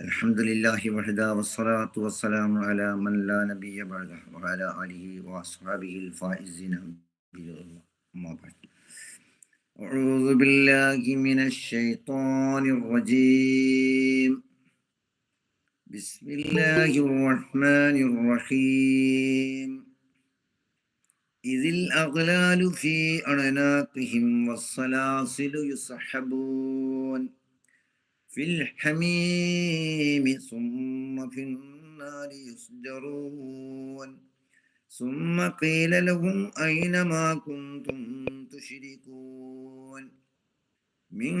الحمد لله وحده والصلاة والسلام على من لا نبي بعده وعلى آله وأصحابه الفائزين أما بعد. أعوذ بالله من الشيطان الرجيم. بسم الله الرحمن الرحيم. إذ الأغلال في أعناقهم والسلاسل يسحبون. في الحميم ثم في النار يسجرون. ثم قيل لهم أين ما كنتم تشركون؟ من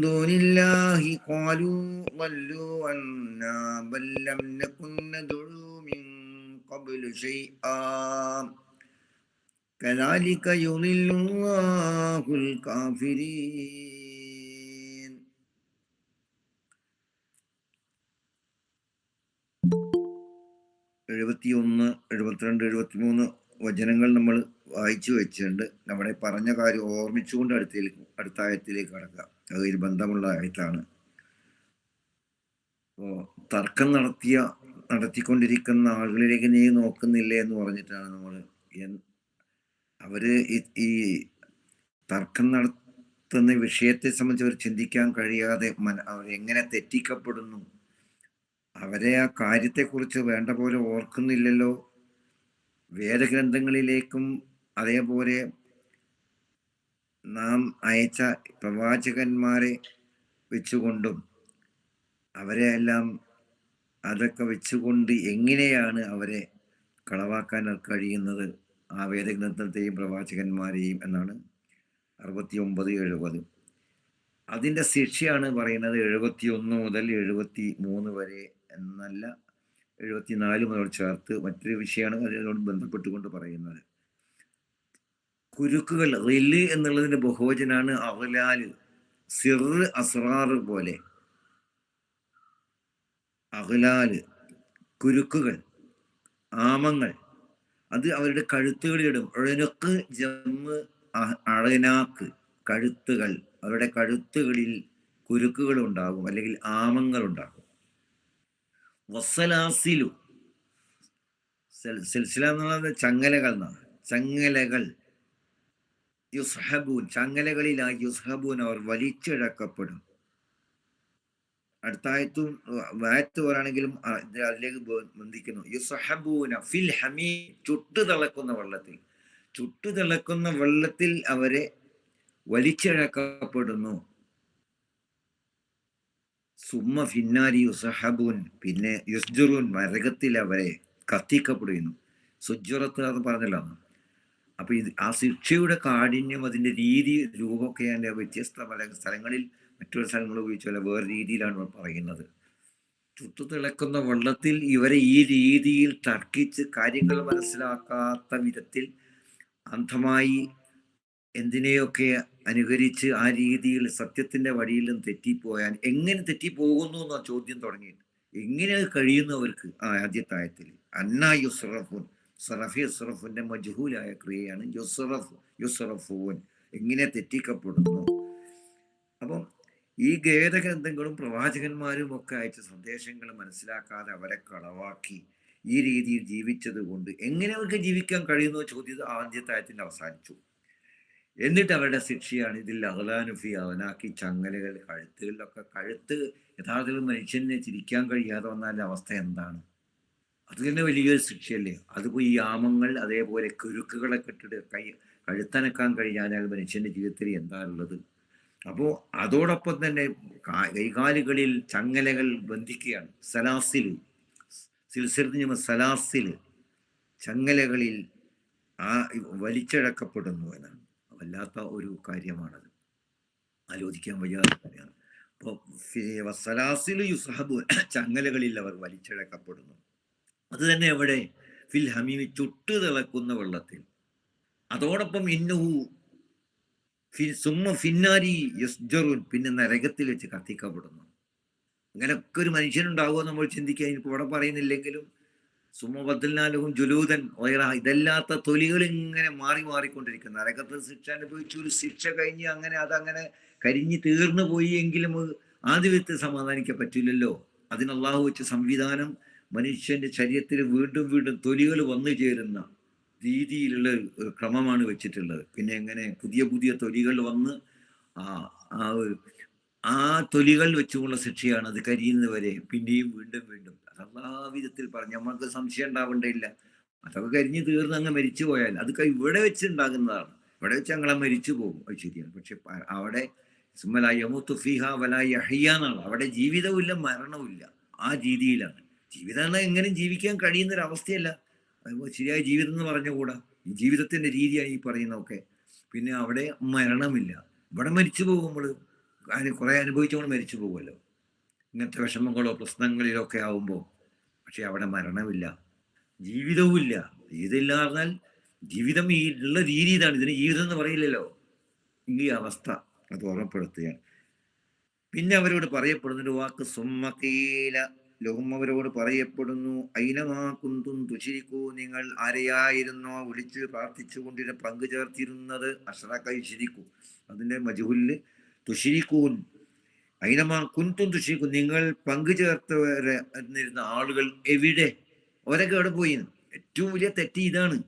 دون الله قالوا ضلوا عنا بل لم نكن ندعو من قبل شيئا. كذلك يضل الله الكافرين. എഴുപത്തിയൊന്ന് എഴുപത്തിരണ്ട് എഴുപത്തിമൂന്ന് വചനങ്ങൾ നമ്മൾ വായിച്ചു വെച്ചിട്ടുണ്ട്. നമ്മുടെ പറഞ്ഞ കാര്യം ഓർമ്മിച്ചുകൊണ്ട് അടുത്തേക്ക് അടുത്ത ആയത്തിലേക്ക് കടക്കുക. അത് ഒരു ബന്ധമുള്ള ആയത്താണ്. അപ്പോ തർക്കം നടത്തിയ നടത്തിക്കൊണ്ടിരിക്കുന്ന ആളുകളിലേക്ക് നീ നോക്കുന്നില്ല എന്ന് പറഞ്ഞിട്ടാണ് നമ്മൾ അവർ ഈ- ഈ തർക്കം നടത്തുന്ന വിഷയത്തെ സംബന്ധിച്ച് അവർ ചിന്തിക്കാൻ കഴിയാതെ മന അവർ എങ്ങനെ തെറ്റിക്കപ്പെടുന്നു? അവരെ ആ കാര്യത്തെക്കുറിച്ച് വേണ്ട പോലെ ഓർക്കുന്നില്ലല്ലോ. വേദഗ്രന്ഥങ്ങളിലേക്കും അതേപോലെ നാം അയച്ച പ്രവാചകന്മാരെ വെച്ചുകൊണ്ടും അവരെ എല്ലാം അതൊക്കെ വെച്ചുകൊണ്ട് എങ്ങനെയാണ് അവരെ കളവാക്കാൻ കഴിയുന്നത്? ആ വേദഗ്രന്ഥത്തെയും പ്രവാചകന്മാരെയും എന്നാണ് അറുപത്തി ഒമ്പത് എഴുപത്. അതിന്റെ ശിക്ഷയാണ് പറയുന്നത് എഴുപത്തി ഒന്ന് മുതൽ എഴുപത്തി മൂന്ന് വരെ എന്നല്ല എഴുപത്തിനാല് മുതൽ ചേർത്ത് മറ്റൊരു വിഷയമാണ് അതിനോട് ബന്ധപ്പെട്ടുകൊണ്ട് പറയുന്നത്. കുരുക്കുകൾ റിൽ എന്നുള്ളതിന്റെ ബഹുവചനാണ് അഹ്ലാൽ സിർ അസ്രാറ് പോലെ. അഹ്ലാൽ കുരുക്കുകൾ ആമങ്ങൾ അത് അവരുടെ കഴുത്തുകളിലിടും ഒഴനക്ക് ജമ്മ് അഴനാക്ക് കഴുത്തുകൾ. അവരുടെ കഴുത്തുകളിൽ കുരുക്കുകൾ ഉണ്ടാകും അല്ലെങ്കിൽ ആമങ്ങൾ ഉണ്ടാകും. വസലാസിലു സെൽ- സിൽസില എന്നുള്ളത് ചങ്ങലകൾ എന്നാണ്. ചങ്ങലകൾ. യുസ്ഹബൂൻ ചങ്ങലകളിലായി യുസ്ഹബൂൻ അവർ വലിച്ചിഴക്കപ്പെടും. അടുത്തായത്തും വായത്ത് പോരാണെങ്കിലും അതിലേക്ക് ബന്ധിക്കുന്നു. യുസ്ഹബൂന ഫിൽ ഹമീ ചുട്ടു തിളക്കുന്ന വെള്ളത്തിൽ. ചുട്ടു തിളക്കുന്ന വെള്ളത്തിൽ അവരെ വലിച്ചിഴക്കപ്പെടുന്നു. സുമ്മ ഫിന്നാരി യുസഹബുൻ പിന്നെ യുസ്ജുറുൻ മരകത്തിൽ അവരെ കത്തിക്കപ്പെടുന്നു സുജ്വറത്ത് അത് പറഞ്ഞല്ലോ. അപ്പൊ ഇത് ആ ശിക്ഷയുടെ കാഠിന്യം അതിന്റെ രീതി രൂപമൊക്കെ അതിന്റെ വ്യത്യസ്ത പല സ്ഥലങ്ങളിൽ മറ്റൊരു സ്ഥലങ്ങൾ ഉപയോഗിച്ച പോലെ വേറെ രീതിയിലാണ് പറയുന്നത് ചുട്ടു തിളക്കുന്ന വെള്ളത്തിൽ ഇവരെ ഈ രീതിയിൽ തർക്കിച്ച് കാര്യങ്ങൾ മനസ്സിലാക്കാത്ത വിധത്തിൽ അന്ധമായി എന്തിനെയൊക്കെ അനുകരിച്ച് ആ രീതിയിൽ സത്യത്തിന്റെ വഴിയിലും തെറ്റിപ്പോയാൽ എങ്ങനെ തെറ്റിപ്പോകുന്നു എന്ന ചോദ്യം തുടങ്ങിയിട്ട്. എങ്ങനെ കഴിയുന്നവർക്ക് കഴിയുന്നു ആ ആദ്യത്തായത്തിൽ. അന്ന യുസ്റഫുൻ. സറഫി യുസ്റഫുന്റെ മജ്ഹൂലായ ക്രിയയാണ് യുസ്റഫ് യുസ്റഫൂൻ. എങ്ങനെ തെറ്റിക്കപ്പെടുന്നു? അപ്പം ഈ ഗേദഗ്രന്ഥങ്ങളും പ്രവാചകന്മാരും ഒക്കെ അയച്ച സന്ദേശങ്ങൾ മനസ്സിലാക്കാതെ അവരെ കളവാക്കി ഈ രീതിയിൽ ജീവിച്ചത് കൊണ്ട് എങ്ങനെ അവർക്ക് ജീവിക്കാൻ കഴിയുന്നു ചോദ്യം ആദ്യത്തായത്തിൽ അവസാനിച്ചു. എന്നിട്ട് അവരുടെ ശിക്ഷയാണ് ഇതിൽ അഹ്ലാനുഫി അവനാക്കി ചങ്ങലകൾ കഴുത്തുകളിലൊക്കെ കഴുത്ത് യഥാർത്ഥത്തിൽ മനുഷ്യനെ ചിരിക്കാൻ കഴിയാതെ വന്നാലും അവസ്ഥ എന്താണ്? അത് തന്നെ വലിയൊരു ശിക്ഷയല്ലേ? അതിപ്പോ ഈ യാമങ്ങൾ അതേപോലെ കുരുക്കുകളെ ഇട്ടിട്ട് കൈ കഴുത്തനക്കാൻ കഴിഞ്ഞാൽ മനുഷ്യന്റെ ജീവിതത്തിൽ എന്താണുള്ളത്? അപ്പോൾ അതോടൊപ്പം തന്നെ കൈകാലുകളിൽ ചങ്ങലകൾ ബന്ധിക്കുകയാണ്. സലാസിൽ സിൽസിൽ സലാസിൽ ചങ്ങലകളിൽ ആ വലിച്ചഴക്കപ്പെടുന്നു എന്നാണ്. വല്ലാത്ത ഒരു കാര്യമാണത്. ആലോചിക്കാൻ വയ്യാത്ത കാര്യമാണ്. അപ്പോൾ ചങ്ങലകളിൽ അവർ വലിച്ചിഴക്കപ്പെടുന്നു. അത് തന്നെ എവിടെ? ഫിൽ ഹമീമി ചുട്ടു തിളക്കുന്ന വെള്ളത്തിൽ. അതോടൊപ്പം ഇന്നുഹു സുമ്മ ഫിന്നാരി യസ്ജറുൻ പിന്നെ നരകത്തിൽ വെച്ച് കത്തിക്കപ്പെടുന്നു. അങ്ങനെയൊക്കെ ഒരു മനുഷ്യനുണ്ടാവുമോ നമ്മൾ ചിന്തിക്കുക ഇനിയിപ്പോൾ ഇവിടെ പറയുന്നില്ലെങ്കിലും സുമ ജുലൂതൻ വൈറ ഇതല്ലാത്ത തൊലികൾ ഇങ്ങനെ മാറി മാറിക്കൊണ്ടിരിക്കുന്നു. അരക്കത്ത് ശിക്ഷ അനുഭവിച്ചു ഒരു ശിക്ഷ കഴിഞ്ഞ് അങ്ങനെ അതങ്ങനെ കരിഞ്ഞു തീർന്നു പോയി എങ്കിലും ആധിപത്യം സമാധാനിക്കാൻ പറ്റില്ലല്ലോ. അതിന് അള്ളാഹു വെച്ച സംവിധാനം മനുഷ്യന്റെ ശരീരത്തിൽ വീണ്ടും വീണ്ടും തൊലികൾ വന്നു ചേരുന്ന രീതിയിലുള്ള ഒരു ക്രമമാണ് വെച്ചിട്ടുള്ളത്. പിന്നെ എങ്ങനെ പുതിയ പുതിയ തൊലികൾ വന്ന് ആ ആ ഒരു ആ തൊലികൾ വെച്ചുകൊള്ള ശിക്ഷയാണ് അത് കരിയുന്നവരെ പിന്നെയും വീണ്ടും വീണ്ടും. അത് എല്ലാ വിധത്തിൽ പറഞ്ഞു. നമ്മൾക്ക് സംശയം ഉണ്ടാവേണ്ടയില്ല അതൊക്കെ കരിഞ്ഞ് തീർന്ന് അങ്ങ് മരിച്ചു പോയാൽ അത് ഇവിടെ വെച്ച് ഉണ്ടാകുന്നതാണ്. ഇവിടെ വെച്ച് ഞങ്ങളെ മരിച്ചു പോകും. അത് ശരിയാണ്. പക്ഷെ അവിടെ അവിടെ സുമലായമു ഫിഹ വലായി അഹിയാന്നാണ് അവിടെ ജീവിതവുമില്ല മരണവുമില്ല. ആ രീതിയിലാണ്. ജീവിതം എങ്ങനെയും ജീവിക്കാൻ കഴിയുന്നൊരവസ്ഥയല്ല. ശരിയായ ജീവിതം എന്ന് പറഞ്ഞുകൂടാ? ഈ ജീവിതത്തിന്റെ രീതിയാണ് ഈ പറയുന്നതൊക്കെ. പിന്നെ അവിടെ മരണമില്ല. ഇവിടെ മരിച്ചു പോകുമ്പോൾ കുറെ അനുഭവിച്ചുകൊണ്ട് മരിച്ചു പോകുമല്ലോ. ഇങ്ങനത്തെ വിഷമങ്ങളോ പ്രശ്നങ്ങളിലോ ഒക്കെ ആവുമ്പോൾ പക്ഷെ അവിടെ മരണമില്ല. ജീവിതവുമില്ല. ജീവിതമില്ല പറഞ്ഞാൽ ജീവിതം ഈ ഉള്ള രീതി ഇതാണ്. ഇതിന് ജീവിതം എന്ന് പറയില്ലല്ലോ. ഈ അവസ്ഥ അത് ഓർമ്മപ്പെടുത്തുകയാണ്. പിന്നെ അവരോട് പറയപ്പെടുന്നൊരു വാക്ക് സുമ്മക്കീല ലോകം അവരോട് പറയപ്പെടുന്നു ഐനമാ കുന്തും തുശിരിക്കൂ. നിങ്ങൾ ആരെയായിരുന്നോ വിളിച്ച് പ്രാർത്ഥിച്ചുകൊണ്ടിരുന്ന പങ്കു ചേർത്തിരുന്നത്? അഷറക്കായി ശിരിക്കൂ. മജുഹുലിൽ തുഷിരിക്കൂൻ ഐനമാ കുന്തും തുഷിരിക്കും നിങ്ങൾ പങ്കു ചേർത്തിരുന്ന ആളുകൾ എവിടെ? അവരൊക്കെ എവിടെ പോയി? ഏറ്റവും വലിയ തെറ്റ് ഇതാണ്.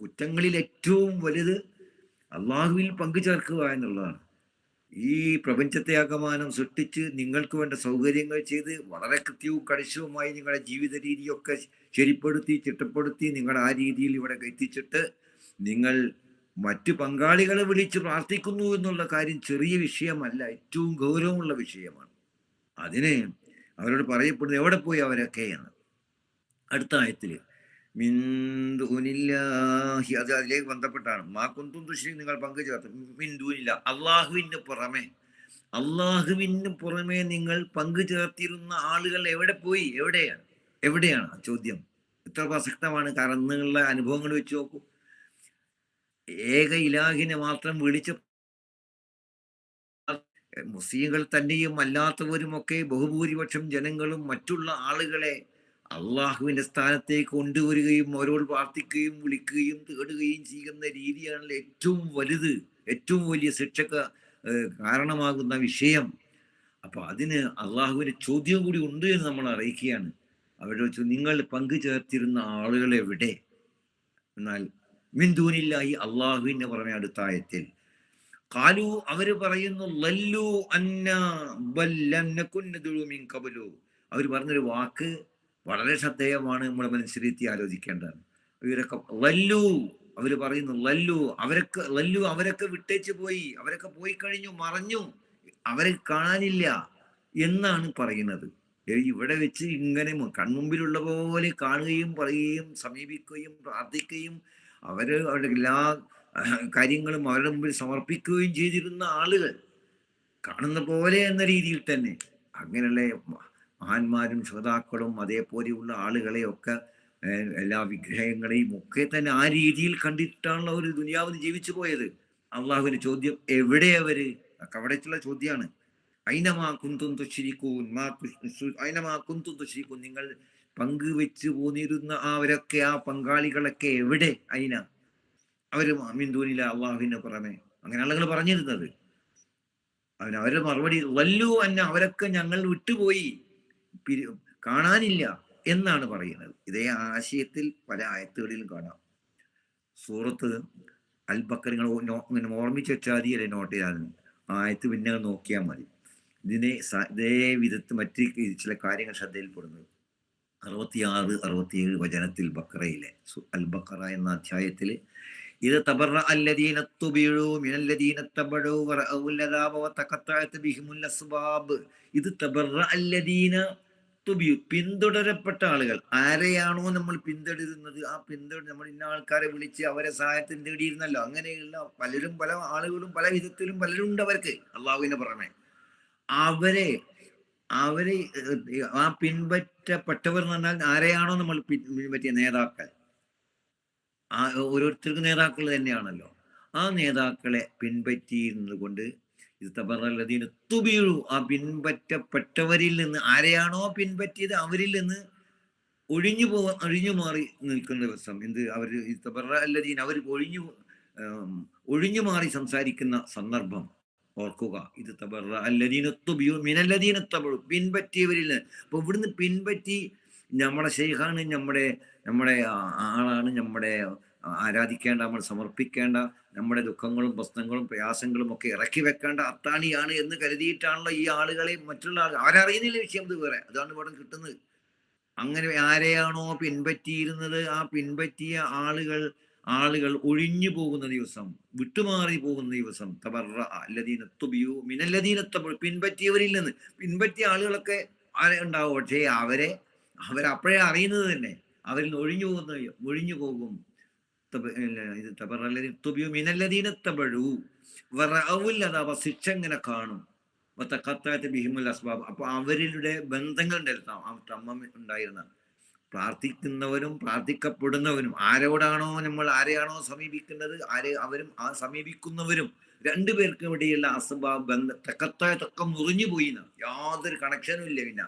കുറ്റങ്ങളിൽ ഏറ്റവും വലുത് അള്ളാഹുവിൽ പങ്കുചേർക്കുക എന്നുള്ളതാണ്. ഈ പ്രപഞ്ചത്തെ ആകമാനം സൃഷ്ടിച്ച് നിങ്ങൾക്ക് വേണ്ട സൗകര്യങ്ങൾ ചെയ്ത് വളരെ കൃത്യവും കണിശവുമായി നിങ്ങളുടെ ജീവിത രീതിയൊക്കെ ശരിപ്പെടുത്തി ചിട്ടപ്പെടുത്തി നിങ്ങളുടെ ആ രീതിയിൽ ഇവിടെ എത്തിച്ചിട്ട് നിങ്ങൾ മറ്റു പങ്കാളികളെ വിളിച്ച് പ്രാർത്ഥിക്കുന്നു എന്നുള്ള കാര്യം ചെറിയ വിഷയമല്ല ഏറ്റവും ഗൗരവമുള്ള വിഷയമാണ്. അതിന് അവരോട് പറയപ്പെടുന്നത് എവിടെ പോയി അവരൊക്കെ എന്ന്. അടുത്ത ആയത്തിൽ മിന്ദൂനില്ലാഹി അത് അതിലേക്ക് ബന്ധപ്പെട്ടാണ്. മാ കുന്തും തുഷി നിങ്ങൾ പങ്കുചേർത്ത്. മിന്ദൂനില്ല അള്ളാഹുവിന് പുറമെ അള്ളാഹുവിന് പുറമെ നിങ്ങൾ പങ്കുചേർത്തിരുന്ന ആളുകൾ എവിടെ പോയി? എവിടെയാണ്? എവിടെയാണ്? ചോദ്യം. എത്ര പ്രസക്തമാണ്? കാരണം നിങ്ങളുടെ അനുഭവങ്ങൾ വെച്ച് നോക്കൂ. ഏക ഇലാഹിനെ മാത്രം വിളിച്ച് മുസ്ലിങ്ങൾ തന്നെയും അല്ലാത്തവരുമൊക്കെ ബഹുഭൂരിപക്ഷം ജനങ്ങളും മറ്റുള്ള ആളുകളെ അള്ളാഹുവിന്റെ സ്ഥാനത്തേക്ക് കൊണ്ടുവരികയും അവരോട് പ്രാർത്ഥിക്കുകയും വിളിക്കുകയും തേടുകയും ചെയ്യുന്ന രീതിയാണ് ഏറ്റവും വലുത് ഏറ്റവും വലിയ ശിക്ഷക്ക് കാരണമാകുന്ന വിഷയം. അപ്പൊ അതിന് അള്ളാഹുവിന്റെ ചോദ്യം കൂടി ഉണ്ട് എന്ന് നമ്മൾ അറിയിക്കുകയാണ്. വെച്ച് നിങ്ങൾ പങ്കു ചേർത്തിരുന്ന ആളുകൾ എന്നാൽ മിന്ദൂനില്ലായി അള്ളാഹുവിന്റെ പുറമെ അടുത്തായത്തിൽ കാലു അവർ പറയുന്നു ലല്ലു അന്ന അവർ പറഞ്ഞൊരു വാക്ക് വളരെ ശ്രദ്ധേയമാണ് നമ്മുടെ മനസ്സിലെത്തി ആലോചിക്കേണ്ടത്. ഇവരൊക്കെ ലല്ലു അവർ പറയുന്നു ലല്ലു അവരൊക്കെ ലല്ലു അവരൊക്കെ വിട്ടേച്ച് പോയി അവരൊക്കെ പോയി കഴിഞ്ഞു മറഞ്ഞു അവരെ കാണാനില്ല എന്നാണ് പറയുന്നത്. ഇവിടെ വെച്ച് ഇങ്ങനെ കൺമുമ്പിലുള്ള പോലെ കാണുകയും പറയുകയും സമീപിക്കുകയും പ്രാർത്ഥിക്കുകയും അവർ അവരുടെ എല്ലാ കാര്യങ്ങളും അവരുടെ മുമ്പിൽ സമർപ്പിക്കുകയും ചെയ്തിരുന്ന ആളുകൾ കാണുന്ന പോലെ എന്ന രീതിയിൽ തന്നെ അങ്ങനെയുള്ള മഹാന്മാരും ശ്രോതാക്കളും അതേപോലെയുള്ള ആളുകളെയൊക്കെ എല്ലാ വിഗ്രഹങ്ങളെയും ഒക്കെ തന്നെ ആ രീതിയിൽ കണ്ടിട്ടാണല്ലോ അവർ ദുനിയാവിന് ജീവിച്ചു പോയത്. അള്ളാഹുവിന്റെ ചോദ്യം എവിടെ അവർ? കവടച്ചുള്ള ചോദ്യമാണ്. ഐനമാ കുന്തും തുഷിരിക്കൂൻ മാ ഐനമാ നിങ്ങൾ പങ്കുവെച്ച് പോന്നിരുന്ന അവരൊക്കെ ആ പങ്കാളികളൊക്കെ എവിടെ? അയിന? അവർ മിന്ദൂനില അള്ളാഹുവിന്റെ പുറമെ. അങ്ങനെ ആളുകൾ പറഞ്ഞിരുന്നത്. അവൻ അവരുടെ മറുപടി വല്ലു അന്ന അവരൊക്കെ ഞങ്ങൾ വിട്ടുപോയി. കാണാനില്ല എന്നാണ് പറയുന്നത്. ഇതേ ആശയത്തിൽ പല ആയത്തുകളിലും കാണാം. സൂറത്ത് അൽബക്കർ നിങ്ങൾ ഇങ്ങനെ ഓർമ്മിച്ച് വെച്ചാൽ മതി അല്ലെ നോട്ട് ചെയ്താൽ? ആയത്ത് പിന്നെ നോക്കിയാൽ മതി. ഇതിനെ ഇതേ വിധത്തിൽ മറ്റ് ചില കാര്യങ്ങൾ ശ്രദ്ധയിൽപ്പെടുന്നത്. അറുപത്തിയാറ് അറുപത്തിയേഴ് വചനത്തിൽ ബക്കറയിലെ അൽ ബക്കറ എന്ന അധ്യായത്തിൽ ഇത് തബറ അല്ലദീന തുബിഴു മിനല്ലദീന തബഴു വറഅഉൽ അദാബ വതഖത്തഅത് ബിഹിമുൽ അസ്ബാബ് ഇത് തബറ അല്ലദീന പിന്തുടരപ്പെട്ട ആളുകൾ. ആരെയാണോ നമ്മൾ പിന്തുടരുന്നത്? ആ പിന്തുടർ നമ്മൾ ഇന്ന ആൾക്കാരെ വിളിച്ച് അവരെ സഹായത്തിന് തേടിയിരുന്നല്ലോ. അങ്ങനെയുള്ള പലരും പല ആളുകളും പല വിധത്തിലും പലരും ഉണ്ട് അവർക്ക് അള്ളാഹുവിനെ പുറമെ. അവരെ അവരെ ആ പിൻപറ്റപ്പെട്ടവർ എന്ന് പറഞ്ഞാൽ ആരെയാണോ നമ്മൾ പിൻ- പിൻപറ്റിയ നേതാക്കൾ? ആ ഓരോരുത്തർക്കും നേതാക്കൾ തന്നെയാണല്ലോ. ആ നേതാക്കളെ പിൻപറ്റിയിരുന്നത് കൊണ്ട് ഇത് ആ പിൻപറ്റപ്പെട്ടവരിൽ നിന്ന് ആരെയാണോ പിൻപറ്റിയത് അവരിൽ നിന്ന് ഒഴിഞ്ഞു പോ ഒഴിഞ്ഞു മാറി നിൽക്കുന്ന ദിവസം എന്ത് അവർ അല്ലതീൻ അവർ ഒഴിഞ്ഞു ഒഴിഞ്ഞു മാറി സംസാരിക്കുന്ന സന്ദർഭം. ഓർക്കുക. ഇത് തബറ അല്ലദീനത്തുബിയു മിനല്ലദീനത്തബഴു പിൻപറ്റിയവരിൽ നിന്ന് അപ്പൊ ഇവിടുന്ന് പിൻപറ്റി നമ്മുടെ ശൈഖാണ് നമ്മുടെ നമ്മുടെ ആളാണ് നമ്മുടെ ആരാധിക്കേണ്ട നമ്മൾ സമർപ്പിക്കേണ്ട നമ്മുടെ ദുഃഖങ്ങളും പ്രശ്നങ്ങളും പ്രയാസങ്ങളും ഒക്കെ ഇറക്കി വെക്കേണ്ട അത്താണിയാണ് എന്ന് കരുതിയിട്ടാണല്ലോ ഈ ആളുകളെ മറ്റുള്ള ആൾ ആരറിയുന്നില്ല വിഷയം ഇത് വേറെ. അതാണ് ഇവിടെ കിട്ടുന്നത്. അങ്ങനെ ആരെയാണോ പിൻപറ്റിയിരുന്നത്? ആ പിൻപറ്റിയ ആളുകൾ ആളുകൾ ഒഴിഞ്ഞു പോകുന്ന ദിവസം വിട്ടുമാറി പോകുന്ന ദിവസം തബറ അല്ലദീനത്തുബിയു മിനല്ലദീനത്തബ പിൻപറ്റിയവരിൽ നിന്ന് പിൻപറ്റിയ ആളുകളൊക്കെ ഉണ്ടാവും? പക്ഷേ അവരെ അവരപ്പോഴേ അറിയുന്നത് തന്നെ. അവരിൽ നിന്ന് ഒഴിഞ്ഞു പോകുന്ന ഒഴിഞ്ഞു പോകും. അല്ലദീന തുബിയു മിനല്ലദീന തബറല്ലദീനത്തുബിയു മിനല്ലദീനത്തബഴു അവ ശിക്ഷ ഇങ്ങനെ കാണും. ബിഹിമുൽ അസ്ബാബ്. അപ്പൊ അവരുടെ ബന്ധങ്ങൾ ഉണ്ടായിരുന്നു ആ തമ്മ ഉണ്ടായിരുന്ന പ്രാർത്ഥിക്കുന്നവരും പ്രാർത്ഥിക്കപ്പെടുന്നവരും ആരോടാണോ നമ്മൾ ആരെയാണോ സമീപിക്കുന്നത് ആരെ അവരും ആ സമീപിക്കുന്നവരും രണ്ടുപേർക്കും ഇടയിലുള്ള അസ്ബാബ് ബന്ധ തെക്കത്തായ തക്കം മുറിഞ്ഞു പോയി. യാതൊരു കണക്ഷനും ഇല്ല പിന്നെ.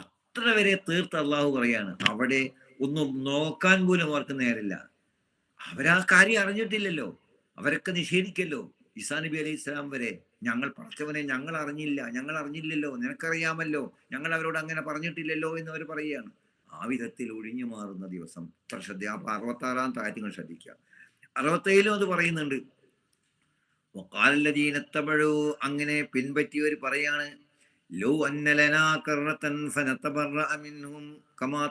അത്ര വരെ തീർത്ത് അള്ളാഹു പറയാണ് അവിടെ ഒന്നും നോക്കാൻ പോലും അവർക്ക് നേരില്ല അവരാ കാര്യം അറിഞ്ഞിട്ടില്ലല്ലോ. അവരൊക്കെ നിഷേധിക്കല്ലോ. ഈസാ നബി അലൈഹി ഇസ്ലാം വരെ ഞങ്ങൾ പഠിച്ചവനെ ഞങ്ങൾ അറിഞ്ഞില്ല ഞങ്ങൾ അറിഞ്ഞില്ലല്ലോ നിനക്കറിയാമല്ലോ ഞങ്ങൾ അവരോട് അങ്ങനെ പറഞ്ഞിട്ടില്ലല്ലോ എന്ന് അവർ പറയുകയാണ്. ആ വിധത്തിൽ ഒഴിഞ്ഞു മാറുന്ന ദിവസം. ഇത്ര ശ്രദ്ധ അപ്പൊ അറുപത്താറാം താര്യങ്ങൾ ശ്രദ്ധിക്കുക. അറുപത്തേഴിലും അത് പറയുന്നുണ്ട്. വക്കാലല്ലദീനത്തബഴു അങ്ങനെ പിൻപറ്റിയവർ പറയാണ് ലോ അന്നലനാ കമാ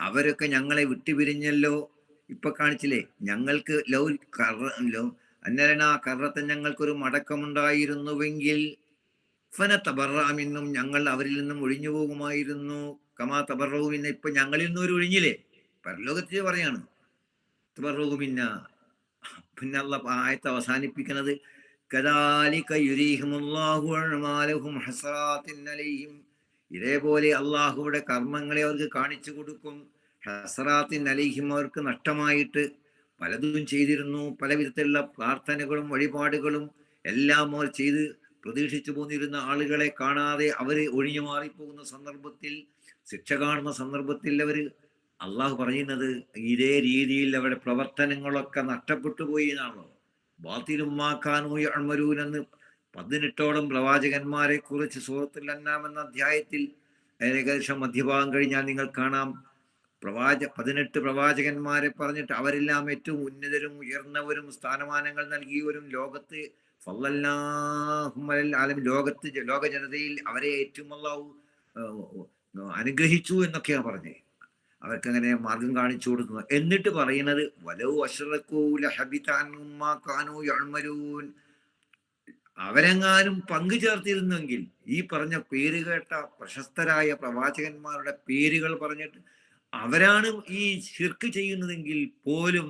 അവരൊക്കെ ഞങ്ങളെ വിട്ടുപിരിഞ്ഞല്ലോ. ഇപ്പൊ കാണിച്ചില്ലേ ഞങ്ങൾക്ക് ലൗ കറ ലോ അന്നലനാ കറത്തൻ ഞങ്ങൾക്കൊരു മടക്കമുണ്ടായിരുന്നുവെങ്കിൽ ഫന ഞങ്ങൾ അവരിൽ നിന്നും ഒഴിഞ്ഞു പോകുമായിരുന്നു കമാ തബറവുമിന്ന ഇപ്പൊ ഞങ്ങളിൽ നിന്നും ഒരു ഒഴിഞ്ഞില്ലേ? പരലോകത്തിൽ പറയാണ് തബറവുമിന്ന പിന്നെ ആയത്ത് അവസാനിപ്പിക്കുന്നത് ഇതേപോലെ അള്ളാഹുവിടെ കർമ്മങ്ങളെ അവർക്ക് കാണിച്ചു കൊടുക്കും. ഹസറാത്തിൻ അലൈഹിം അവർക്ക് നഷ്ടമായിട്ട് പലതും ചെയ്തിരുന്നു. പല വിധത്തിലുള്ള പ്രാർത്ഥനകളും വഴിപാടുകളും എല്ലാം അവർ ചെയ്ത് പ്രതീക്ഷിച്ചു പോന്നിരുന്ന ആളുകളെ കാണാതെ അവർ ഒഴിഞ്ഞു മാറിപ്പോകുന്ന സന്ദർഭത്തിൽ ശിക്ഷ കാണുന്ന സന്ദർഭത്തിൽ അവർ അള്ളാഹു പറയുന്നത് ഇതേ രീതിയിൽ അവരുടെ പ്രവർത്തനങ്ങളൊക്കെ നഷ്ടപ്പെട്ടു പോയി എന്നാണല്ലോ ബാത്തിലുമാക്കാനോ അഴ്മരൂൻ എന്ന് പതിനെട്ടോളം പ്രവാചകന്മാരെ കുറിച്ച് സൂറത്തുൽ അന്നാം എന്ന അധ്യായത്തിൽ ഏകദേശം മധ്യഭാഗം കഴിഞ്ഞാൽ നിങ്ങൾ കാണാം. പ്രവാച പതിനെട്ട് പ്രവാചകന്മാരെ പറഞ്ഞിട്ട് അവരെല്ലാം ഏറ്റവും ഉന്നതരും ഉയർന്നവരും സ്ഥാനമാനങ്ങൾ നൽകിയവരും ലോകത്ത് ഫല്ലല്ലാഹുമ്മൽ ആലം ലോകത്ത് ലോക ജനതയിൽ അവരെ ഏറ്റവും അള്ളാഹു അനുഗ്രഹിച്ചു എന്നൊക്കെയാണ് പറഞ്ഞത്. അവർക്ക് അങ്ങനെ മാർഗം കാണിച്ചു കൊടുക്കുന്നത് എന്നിട്ട് പറയുന്നത് വലവു യഅ്മലൂൻ. അവരെങ്ങാനും പങ്കു ചേർത്തിരുന്നെങ്കിൽ ഈ പറഞ്ഞ പേര് കേട്ട പ്രശസ്തരായ പ്രവാചകന്മാരുടെ പേരുകൾ പറഞ്ഞിട്ട് അവരാണ് ഈ ശിർക്ക് ചെയ്യുന്നതെങ്കിൽ പോലും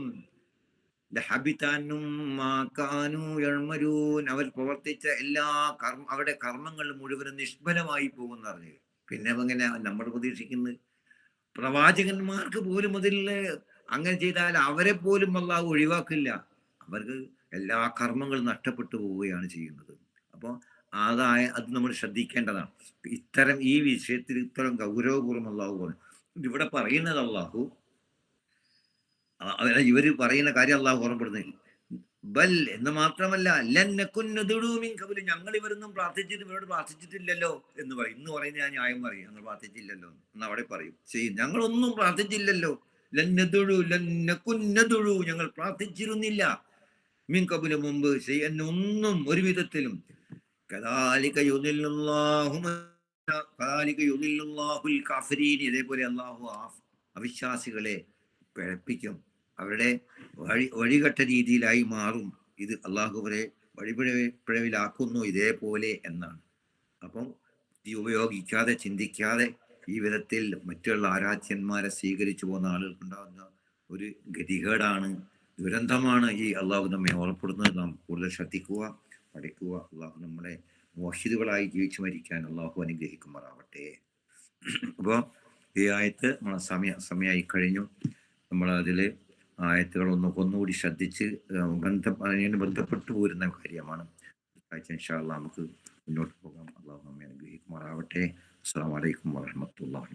അവർ പ്രവർത്തിച്ച എല്ലാ കർമ്മ അവരുടെ കർമ്മങ്ങൾ മുഴുവനും നിഷ്ഫലമായി പോകുന്ന അറിഞ്ഞു പിന്നെ അങ്ങനെ നമ്മൾ പ്രതീക്ഷിക്കുന്നത് പ്രവാചകന്മാർക്ക് പോലും അതിൽ അങ്ങനെ ചെയ്താൽ അവരെ പോലും അള്ളാഹു ഒഴിവാക്കില്ല. അവർക്ക് എല്ലാ കർമ്മങ്ങളും നഷ്ടപ്പെട്ടു പോവുകയാണ് ചെയ്യുന്നത്. അപ്പോൾ അതായ അത് നമ്മൾ ശ്രദ്ധിക്കേണ്ടതാണ്. ഇത്തരം ഈ വിഷയത്തിൽ ഇത്തരം ഗൗരവപൂർവം അള്ളാഹു ഇവിടെ പറയുന്നത് അള്ളാഹു ഇവർ പറയുന്ന കാര്യം അള്ളാഹു ഓർമ്മപ്പെടുന്നില്ല ബൽ എന്ന് മാത്രമല്ല ലന്നക്കുന്നതുടൂമിൻ കബുൽ ഞങ്ങൾ ഇവരൊന്നും പ്രാർത്ഥിച്ചിട്ട് ഇവരോട് പ്രാർത്ഥിച്ചിട്ടില്ലല്ലോ എന്ന് പറയും. ഇന്ന് പറയുന്ന ഞാൻ ന്യായം പറയും ഞങ്ങൾ പ്രാർത്ഥിച്ചില്ലല്ലോ എന്ന് അവിടെ പറയും. ചെയ്യും ഞങ്ങളൊന്നും പ്രാർത്ഥിച്ചില്ലല്ലോ. ലന്നതുഴു ലന്നക്കുന്നതുഴു ഞങ്ങൾ പ്രാർത്ഥിച്ചിരുന്നില്ല. മിൻ കബുൽ മുമ്പ് ഒന്നും ഒരു വിധത്തിലും. കാഫിരീൻ ഇതേപോലെ അള്ളാഹു അവിശ്വാസികളെ പിഴപ്പിക്കും അവരുടെ വഴി വഴികെട്ട രീതിയിലായി മാറും. ഇത് അള്ളാഹുവരെ വരെ വഴിപിഴവിലാക്കുന്നു ഇതേപോലെ എന്നാണ്. അപ്പം ഈ ഉപയോഗിക്കാതെ ചിന്തിക്കാതെ ഈ വിധത്തിൽ മറ്റുള്ള ആരാധ്യന്മാരെ സ്വീകരിച്ചു പോകുന്ന ആളുകൾക്കുണ്ടാകുന്ന ഒരു ഗതികേടാണ് ദുരന്തമാണ് ഈ അള്ളാഹു നമ്മെ ഓർപ്പെടുന്നത്. നാം കൂടുതൽ ശ്രദ്ധിക്കുക പഠിക്കുക. അള്ളാഹു നമ്മളെ മോഹിതുകളായി ജീവിച്ചു മരിക്കാൻ അള്ളാഹു അനുഗ്രഹിക്കുമാറാവട്ടെ. അപ്പോൾ ഈ ആയത്ത് നമ്മളെ സമയ സമയമായി കഴിഞ്ഞു. നമ്മൾ അതിൽ ആയത്തുകൾ ഒന്ന് ഒന്നുകൂടി ശ്രദ്ധിച്ച് ബന്ധം ബന്ധപ്പെട്ടു പോരുന്ന കാര്യമാണ്. നമുക്ക് മുന്നോട്ട് പോകാം. അള്ളാഹു നമ്മെ അനുഗ്രഹിക്കുമാറാവട്ടെ. അസ്സാം വലൈക്കും വാഹമത്തല്ലാഹി